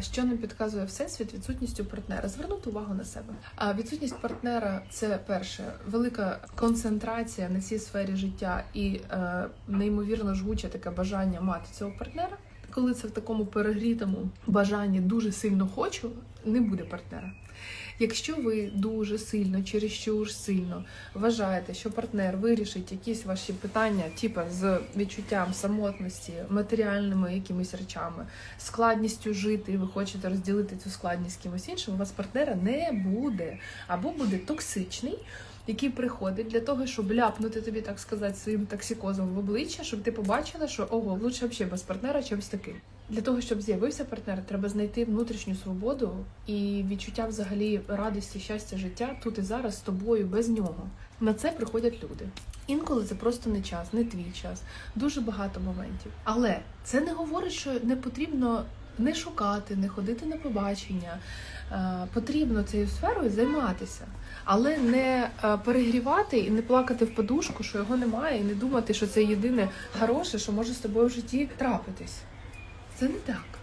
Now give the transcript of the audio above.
Що нам підказує всесвіт відсутністю партнера? Звернути увагу на себе. А відсутність партнера це перше велика концентрація на цій сфері життя і е, неймовірно жгуче таке бажання мати цього партнера. Коли це в такому перегрітому бажанні дуже сильно хочу, не буде партнера. Якщо ви дуже сильно, чересчур сильно вважаєте, що партнер вирішить якісь ваші питання, типу з відчуттям самотності, матеріальними якимись речами, складністю жити, і ви хочете розділити цю складність з кимось іншим, у вас партнера не буде. Або буде токсичний, який приходить для того, щоб ляпнути тобі, так сказати, своїм токсикозом в обличчя, щоб ти побачила, що ого, лучше взагалі без партнера чимось таким. Для того, щоб з'явився партнер, треба знайти внутрішню свободу і відчуття взагалі радості, щастя, життя тут і зараз з тобою, без нього. На це приходять люди. Інколи це просто не час, не твій час, дуже багато моментів. Але це не говорить, що не потрібно не шукати, не ходити на побачення. Е, Потрібно цією сферою займатися, але не е, перегрівати і не плакати в подушку, що його немає, і не думати, що це єдине хороше, що може з тобою в житті трапитись. Це не так.